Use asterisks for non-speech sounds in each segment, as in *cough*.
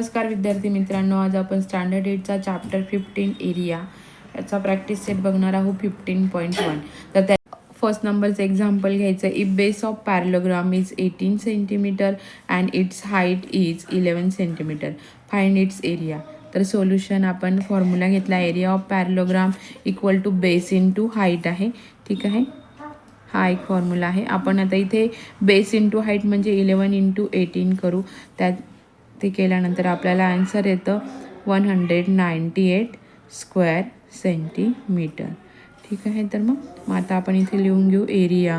नमस्कार विद्यार्थी मित्रांनो आज आपण स्टँडर्ड एटचा चॅप्टर फिफ्टीन एरिया याचा प्रॅक्टिस सेट बघणार आहोत फिफ्टीन पॉईंट वन तर त्या फर्स्ट नंबरचं एक्झाम्पल घ्यायचं. If base of parallelogram is eighteen centimetre and its height is eleven centimetre find its area तर सोल्युशन आपण फॉर्म्युला घेतला. Area of parallelogram equal to base into height आहे. ठीक आहे? हा एक फॉर्म्युला आहे. आपण आता इथे बेस इंटू हाईट म्हणजे इलेवन इंटू एटीन करू. त्यात ते केल्यानंतर आपल्याला आन्सर येतं one hundred ninety eight square centimetre ठीक आहे तर मग मग आता आपण इथे लिहून घेऊ area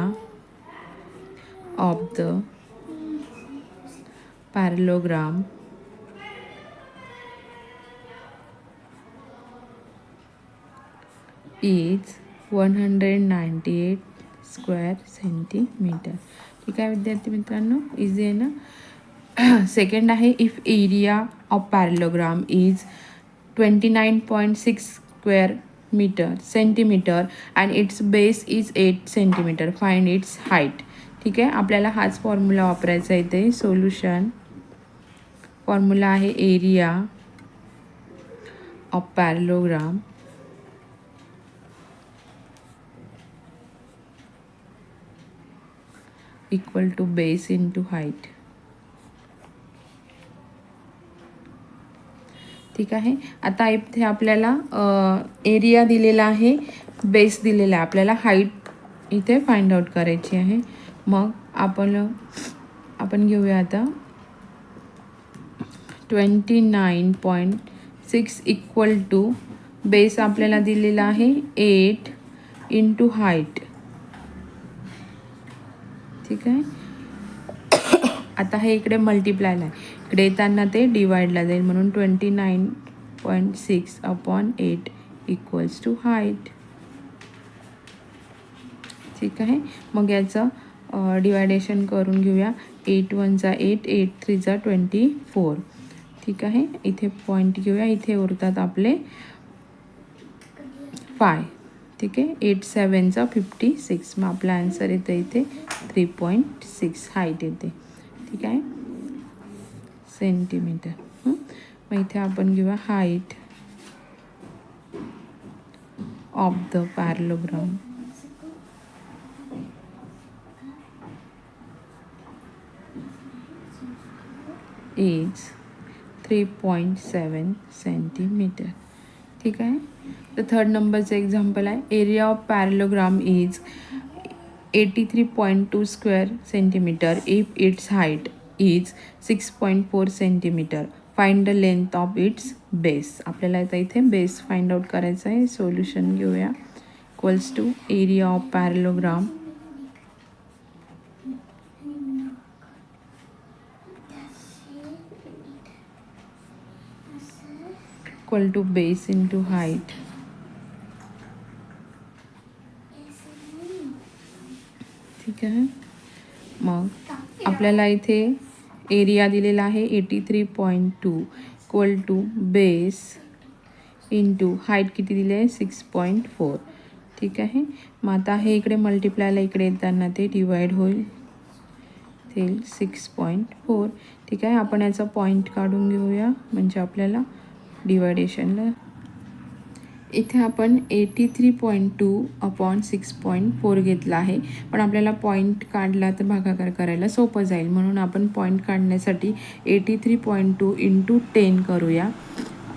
of the parallelogram is one hundred ninety eight square centimetre ठीक आहे विद्यार्थी मित्रांनो इझी आहे ना? *coughs* सेकंड आहे if area of parallelogram is twenty nine point six square metre centimetre and its base is eight centimetre find its height ठीक आहे? आपल्याला हाच फॉर्म्युला वापरायचा आहे ते सोल्युशन फॉर्म्युला आहे area of parallelogram equal to base into height ठीक आहे. आता इथे आपल्याला एरिया दिलेला आहे बेस दिलेला आहे. आपल्याला हाईट इथे फाइंड आउट करायची आहे. मग आपण आपण घेऊया आता. Twenty nine point six equal to base आपल्याला दिलेला आहे एट इंटू हाईट ठीक आहे? आता हे इकडे मल्टिप्लायला आहे. इकडे येताना ते डिवाईडला जाईल म्हणून twenty nine point six upon eight equals to height ठीक आहे? मग याचं डिवायडेशन करून घेऊया. एट वनचा एट एट थ्रीचा ट्वेंटी फोर ठीक आहे? इथे पॉईंट घेऊया. इथे उरतात आपले फाय ठीक आहे? एट सेवनचा फिफ्टी सिक्स मग आपला आन्सर येतं इथे थ्री पॉईंट सिक्स हाईट येते. ठीक आहे? सेंटीमीटर मग इथे आपण घेऊया height of the parallelogram is three point seven centimetre ठीक आहे? तर थर्ड नंबरचं एक्झाम्पल आहे. Area of parallelogram is eighty three point two square centimetre if its height is six point four centimetre find the length of its base आपल्याला आता इथे base find out करायचं आहे. सोल्युशन घेऊया. Equals to area of parallelogram equal to base into height ठीक आहे. मग आपल्याला इथे एरिया दिलेला आहे eighty three point two equal to base into height किती दिली आहे? सिक्स पॉईंट फोर ठीक आहे. मग आता हे इकडे मल्टिप्लायला इकडे येताना ते डिवाईड होईल. ते सिक्स पॉईंट फोर ठीक आहे. आपण याचा पॉईंट काढून घेऊया. म्हणजे आपल्याला डिवायडेशनला इथे आपण eighty three point two upon six point four घेतला आहे. पण आपल्याला पॉईंट काढला तर भागाकार करायला सोपं जाईल. म्हणून आपण पॉईंट काढण्यासाठी eighty three point two into ten करूया.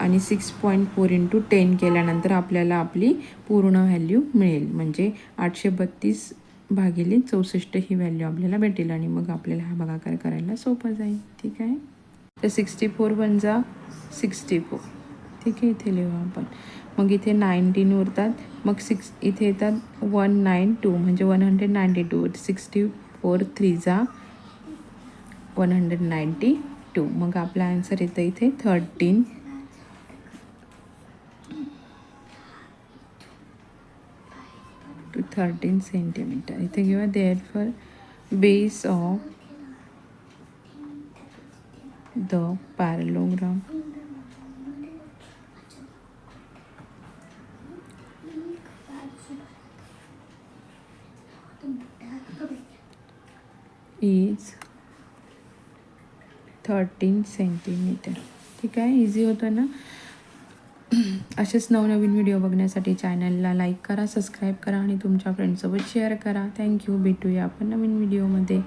आणि six point four into ten केल्यानंतर आपल्याला आपली पूर्ण व्हॅल्यू मिळेल. म्हणजे आठशे बत्तीस भागिले चौसष्ट ही व्हॅल्यू आपल्याला भेटेल आणि मग आपल्याला हा भागाकार करायला सोपं जाईल. ठीक आहे? तर सिक्स्टी फोर वन जा सिक्स्टी फोर ठीक आहे इथे लिहू हो आपण. मग इथे नाईन्टीन उरतात. मग सिक्स इथे येतात वन नाईन टू म्हणजे one hundred ninety two sixty four three जा वन हंड्रेड नाईंटी टू मग आपला आन्सर येतं इथे थर्टीन टू थर्टीन सेंटीमीटर इथे घेऊया. Therefore base of the parallelogram is thirteen centimetre ठीक आहे? इझी होतं ना? *clears throat* असेच नवनवीन व्हिडिओ बघण्यासाठी चॅनलला लाईक करा सबस्क्राईब करा आणि तुमच्या फ्रेंडसोबत शेअर करा. थँक्यू भेटूया आपण नवीन व्हिडिओमध्ये